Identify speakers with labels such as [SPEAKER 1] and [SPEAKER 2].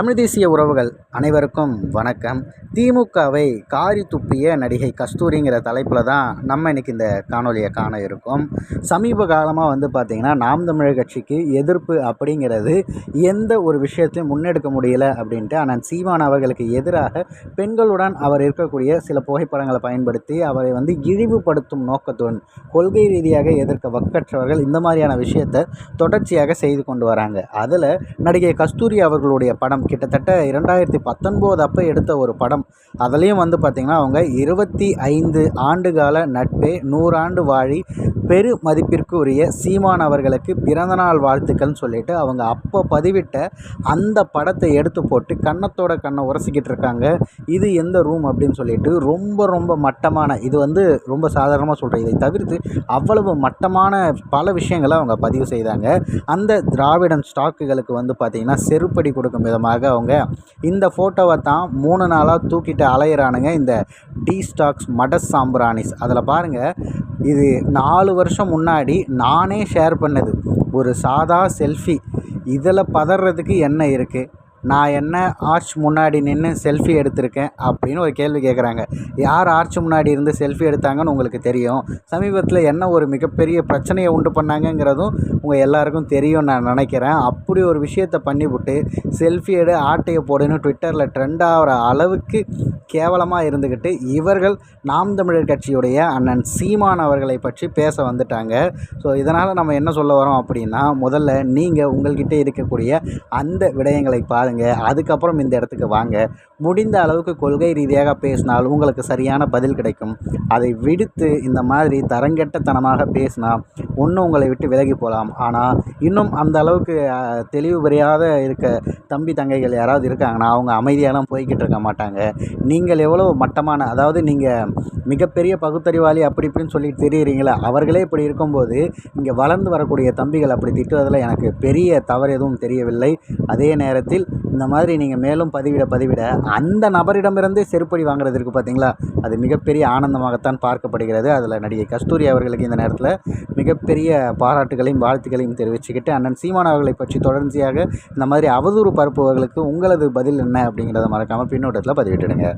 [SPEAKER 1] தமிழ் தேசிய உறவுகள் அனைவருக்கும் வணக்கம். திமுகவை காரி துப்பிய நடிகை கஸ்தூரிங்கிற தலைப்பில் தான் நம்ம இன்றைக்கி இந்த காணொலியை காண இருக்கோம். சமீப காலமாக வந்து பார்த்திங்கன்னா நாம் தமிழர் கட்சிக்கு எதிர்ப்பு அப்படிங்கிறது எந்த ஒரு விஷயத்தையும் முன்னெடுக்க முடியல அப்படின்ட்டு ஆனால் சீமான் அவர்களுக்கு எதிராக பெண்களுடன் அவர் இருக்கக்கூடிய சில புகைப்படங்களை பயன்படுத்தி அவரை வந்து இழிவுபடுத்தும் நோக்கத்துடன் கொள்கை ரீதியாக எதிர்க்க வக்கற்றவர்கள் இந்த மாதிரியான விஷயத்தை தொடர்ச்சியாக செய்து கொண்டு வராங்க. அதில் நடிகை கஸ்தூரி அவர்களுடைய படம் கிட்டத்தட்ட இரண்டாயிரத்தி பத்தொன்பது அப்போ எடுத்த ஒரு படம். அதுலேயும் வந்து பார்த்திங்கன்னா அவங்க இருபத்தி ஐந்து ஆண்டுகால நட்பே நூறாண்டு வாழி பெரு மதிப்பிற்கு உரிய சீமான் அவர்களுக்கு பிறந்தநாள் வாழ்த்துக்கள்னு சொல்லிட்டு அவங்க அப்போ பதிவிட்ட அந்த படத்தை எடுத்து போட்டு கன்னத்தோட கண்ணை உரசிக்கிட்டு இருக்காங்க. இது எந்த ரூம் அப்படின்னு சொல்லிட்டு ரொம்ப ரொம்ப மட்டமான இது வந்து ரொம்ப சாதாரணமாக சொல்கிறேன் இதை தவிர்த்து அவ்வளவு மட்டமான பல விஷயங்களை அவங்க பதிவு செய்தாங்க. அந்த திராவிடன் ஸ்டாக்குகளுக்கு வந்து பார்த்திங்கன்னா செருப்படி கொடுக்கும் விதமாக அவங்க இந்த ஃபோட்டோவை தான் மூணு நாளாக தூக்கிட்டு அலையிறானுங்க. இந்த டி ஸ்டாக்ஸ் மட சாம்பிராணிஸ் அதில் பாருங்கள் இது நாலு வருஷம் முன்னாடி நானே ஷேர் பண்ணது. ஒரு சாதா செல்ஃபி இதில் பதறதுக்கு என்ன இருக்குது நான் என்ன ஆர்ச் முன்னாடி நின்று செல்ஃபி எடுத்திருக்கேன் அப்படின்னு ஒரு கேள்வி கேட்குறாங்க யார் ஆர்ச் முன்னாடி இருந்து செல்ஃபி எடுத்தாங்கன்னு உங்களுக்கு தெரியும். சமீபத்தில் என்ன ஒரு மிகப்பெரிய பிரச்சனையை உண்டு பண்ணாங்கங்கிறதும் உங்கள் எல்லாருக்கும் தெரியும் நான் நினைக்கிறேன். அப்படி ஒரு விஷயத்தை பண்ணிவிட்டு செல்ஃபி எடு ஆட்டையை போடுன்னு ட்விட்டரில் ட்ரெண்ட் ஆகிற அளவுக்கு கேவலமாக இருந்துக்கிட்டு இவர்கள் நாம் தமிழர் கட்சியுடைய அண்ணன் சீமான் அவர்களை பற்றி பேச வந்துட்டாங்க. ஸோ இதனால் நம்ம என்ன சொல்ல வரோம் அப்படின்னா முதல்ல நீங்கள் உங்கள்கிட்ட இருக்கக்கூடிய அந்த விடயங்களை பாருங்கள் பாருங்கள் அதுக்கப்புறம் இந்த இடத்துக்கு வாங்க. முடிந்த அளவுக்கு கொள்கை ரீதியாக பேசினால் உங்களுக்கு சரியான பதில் கிடைக்கும். அதை விடுத்து இந்த மாதிரி தரங்கெட்டத்தனமாக பேசினா ஒன்று உங்களை விட்டு விலகி போகலாம் ஆனால் இன்னும் அந்த அளவுக்கு தெளிவு பெரியாத இருக்க தம்பி தங்கைகள் யாராவது இருக்காங்கன்னா அவங்க அமைதியாலாம் போய்கிட்டு இருக்க மாட்டாங்க. நீங்கள் எவ்வளோ மட்டமான அதாவது நீங்கள் மிகப்பெரிய பகுத்தறிவாளி அப்படி இப்படின்னு சொல்லி தெரியுறீங்களா அவர்களே இப்படி இருக்கும்போது இங்கே வளர்ந்து வரக்கூடிய தம்பிகள் அப்படி திட்டுவதில் எனக்கு பெரிய தவறு எதுவும் தெரியவில்லை. அதே நேரத்தில் இந்த மாதிரி நீங்கள் மேலும் பதிவிட பதிவிட அந்த நபரிடமிருந்தே செருப்படி வாங்குறது இருக்குது பார்த்தீங்களா அது மிகப்பெரிய ஆனந்தமாகத்தான் பார்க்கப்படுகிறது. அதில் நடிகை கஸ்தூரி அவர்களுக்கு இந்த நேரத்தில் மிகப்பெரிய பாராட்டுகளையும் வாழ்த்துக்களையும் தெரிவிச்சுக்கிட்டு அண்ணன் சீமான் அவர்களை பற்றி தொடர்ச்சியாக இந்த மாதிரி அவதூறு பரப்புபவர்களுக்கு உங்களது பதில் என்ன அப்படிங்கிறத மறக்காமல் பின்னோட்டத்தில் பதிவிட்டுடுங்க.